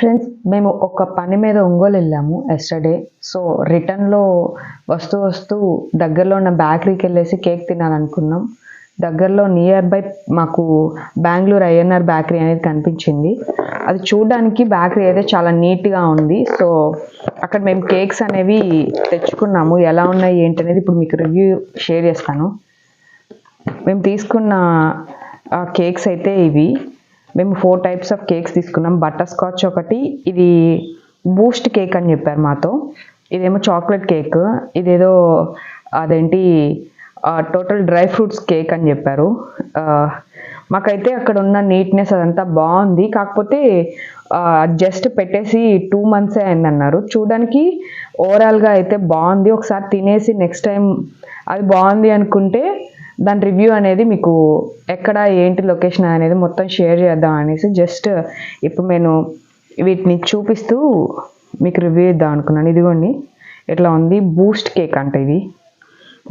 Friends మేము ఒక పని మీద ఒంగోలు వెళ్ళాము ఎస్టర్డే సో రిటర్న్లో వస్తూ వస్తూ దగ్గరలో ఉన్న బేకరీకి వెళ్ళేసి కేక్ తినాలనుకున్నాం. దగ్గరలో నియర్ బై మాకు బెంగళూరు ఐఎన్ఆర్ బేకరీ అనేది కనిపించింది. అది చూడడానికి బేకరీ అయితే చాలా నీట్గా ఉంది. సో అక్కడ మేము కేక్స్ అనేవి తెచ్చుకున్నాము. ఎలా ఉన్నాయి ఏంటి అనేది ఇప్పుడు మీకు రివ్యూ షేర్ చేస్తాను. మేము తీసుకున్న కేక్స్ అయితే ఇవి. మేము ఫోర్ టైప్స్ ఆఫ్ కేక్స్ తీసుకున్నాం. బటర్ స్కాచ్ ఒకటి ఇది బూస్ట్ కేక్ అని చెప్పారు మాతో. ఇదేమో చాక్లెట్ కేక్ ఇదేదో అదేంటి టోటల్ డ్రై ఫ్రూట్స్ కేక్ అని చెప్పారు. మాకైతే అక్కడ ఉన్న నీట్నెస్ అదంతా బాగుంది. కాకపోతే జస్ట్ పెట్టేసి టూ మంత్సే అయిందన్నారు. చూడడానికి ఓవరాల్గా అయితే బాగుంది. ఒకసారి తినేసి నెక్స్ట్ టైం అది బాగుంది అనుకుంటే దాని రివ్యూ అనేది మీకు ఎక్కడ ఏంటి లొకేషన్ అనేది మొత్తం షేర్ చేద్దాం అనేసి జస్ట్ ఇప్పుడు నేను వీటిని చూపిస్తూ మీకు రివ్యూ ఇద్దాం అనుకున్నాను. ఇదిగోండి ఇట్లా ఉంది? బూస్ట్ కేక్ అంట ఇది.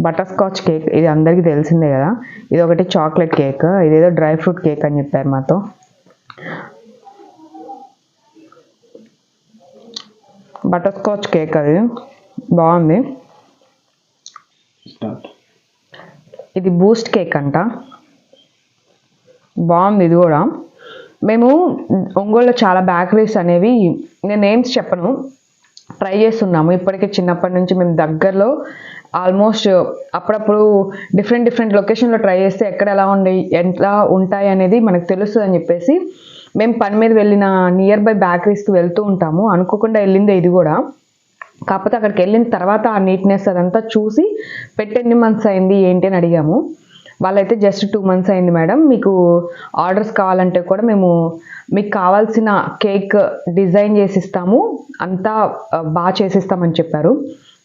బటర్ స్కాచ్ కేక్ ఇది అందరికీ తెలిసిందే కదా. ఇది ఒకటి చాక్లెట్ కేక్ ఇదేదో డ్రై ఫ్రూట్ కేక్ అని చెప్పారు మాతో. బటర్ స్కాచ్ కేక్ అది. బాగుంది. స్టార్ట్ ఇది బూస్ట్ కేక్ అంట. బాగుంది ఇది కూడా. మేము ఒంగోలులో చాలా బేకరీస్ అనేవి నేను నేమ్స్ చెప్పను ట్రై చేస్తున్నాము. ఇప్పటికే చిన్నప్పటి నుంచి మేము దగ్గరలో ఆల్మోస్ట్ అప్పుడప్పుడు డిఫరెంట్ డిఫరెంట్ లొకేషన్లో ట్రై చేస్తే ఎక్కడ ఎలా ఉండే ఎట్లా ఉంటాయి అనేది మనకు తెలుస్తుంది అని చెప్పేసి మేము పని మీద వెళ్ళిన నియర్ బై బేకరీస్కి వెళ్తూ ఉంటాము. అనుకోకుండా వెళ్ళిందే ఇది కూడా. కాకపోతే అక్కడికి వెళ్ళిన తర్వాత ఆ నీట్నెస్ అదంతా చూసి పెట్టి ఎన్ని మంత్స్ అయింది ఏంటి అని అడిగాము. వాళ్ళైతే జస్ట్ టూ మంత్స్ అయింది మేడం. మీకు ఆర్డర్స్ కావాలంటే కూడా మేము మీకు కావాల్సిన కేక్ డిజైన్ చేసిస్తాము అంతా బాగా చేసిస్తామని చెప్పారు.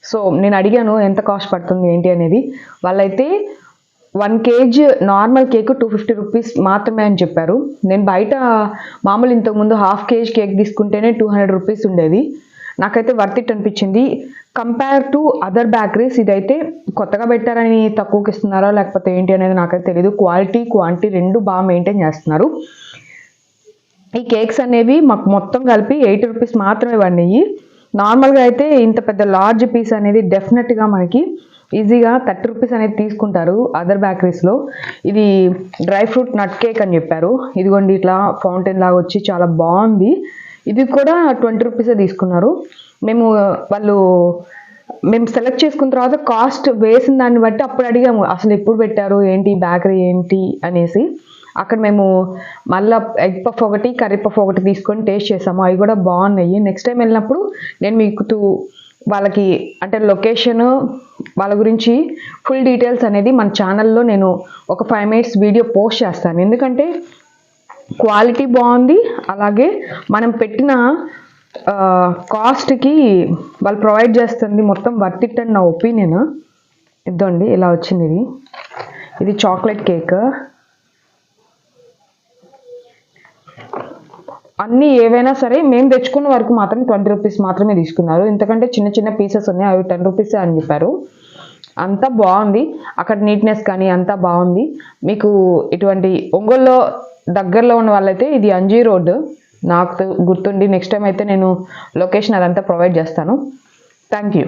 సో నేను అడిగాను ఎంత కాస్ట్ పడుతుంది ఏంటి అనేది. వాళ్ళైతే one KG normal cake two fifty rupees మాత్రమే అని చెప్పారు. నేను బయట మామూలు ఇంతకుముందు హాఫ్ కేజీ కేక్ తీసుకుంటేనే టూ హండ్రెడ్ రూపీస్ ఉండేది. నాకైతే వర్త్ ఇట్ అనిపించింది. కంపేర్ టు అదర్ బేకరీస్ ఇదైతే కొత్తగా పెట్టారని తక్కువకి ఇస్తున్నారా లేకపోతే ఏంటి అనేది నాకైతే తెలియదు క్వాలిటీ క్వాంటిటీ రెండు బాగా మెయింటైన్ చేస్తున్నారు. ఈ కేక్స్ అనేవి మాకు మొత్తం కలిపి ఎయిటీ రూపీస్ మాత్రమే పడినాయి. నార్మల్గా అయితే ఇంత పెద్ద లార్జ్ పీస్ అనేది డెఫినెట్గా మనకి ఈజీగా థర్టీ రూపీస్ అనేది తీసుకుంటారు అదర్ బేకరీస్లో ఇది డ్రై ఫ్రూట్ నట్ కేక్ అని చెప్పారు. ఇదిగోండి ఇట్లా ఫౌంటైన్ లాగా వచ్చి చాలా బాగుంది. ఇది కూడా ట్వంటీ రూపీసే తీసుకున్నారు. మేము వాళ్ళు మేము సెలెక్ట్ చేసుకున్న తర్వాత కాస్ట్ వేసిన దాన్ని బట్టి అప్పుడు అడిగాము అసలు ఎప్పుడు పెట్టారు ఏంటి బేకరీ ఏంటి అనేసి. అక్కడ మేము మళ్ళీ ఎగ్ పఫ్ ఒకటి కర్రీ పఫ్ ఒకటి తీసుకొని టేస్ట్ చేసాము. అవి కూడా బాగున్నాయి. నెక్స్ట్ టైం వెళ్ళినప్పుడు నేను మీకు వాళ్ళకి అంటే లొకేషన్ వాళ్ళ గురించి ఫుల్ డీటెయిల్స్ అనేది మన ఛానల్లో నేను ఒక ఫైవ్ మినిట్స్ వీడియో పోస్ట్ చేస్తాను. ఎందుకంటే క్వాలిటీ బాగుంది. అలాగే మనం పెట్టిన కాస్ట్కి వాళ్ళు ప్రొవైడ్ చేస్తుంది మొత్తం వర్త్ ఇట్ అని నా ఒపీనియన్. ఇద్దండి ఇలా వచ్చింది ఇది? ఇది చాక్లెట్ కేక్. అన్నీ ఏవైనా సరే మేము తెచ్చుకున్న వరకు మాత్రం ట్వంటీ రూపీస్ మాత్రమే తీసుకున్నారు. ఎందుకంటే చిన్న చిన్న పీసెస్ ఉన్నాయి అవి టెన్ రూపీస్ అని చెప్పారు. అంతా బాగుంది. అక్కడ నీట్నెస్ కానీ అంతా బాగుంది. మీకు ఇటువంటి ఒంగోలులో దగ్గరలో ఉన్న వాళ్ళైతే ఇది అంజీ రోడ్. నాకు గుర్తుండి నెక్స్ట్ టైం అయితే నేను లొకేషన్ అదంతా ప్రొవైడ్ చేస్తాను. Thank you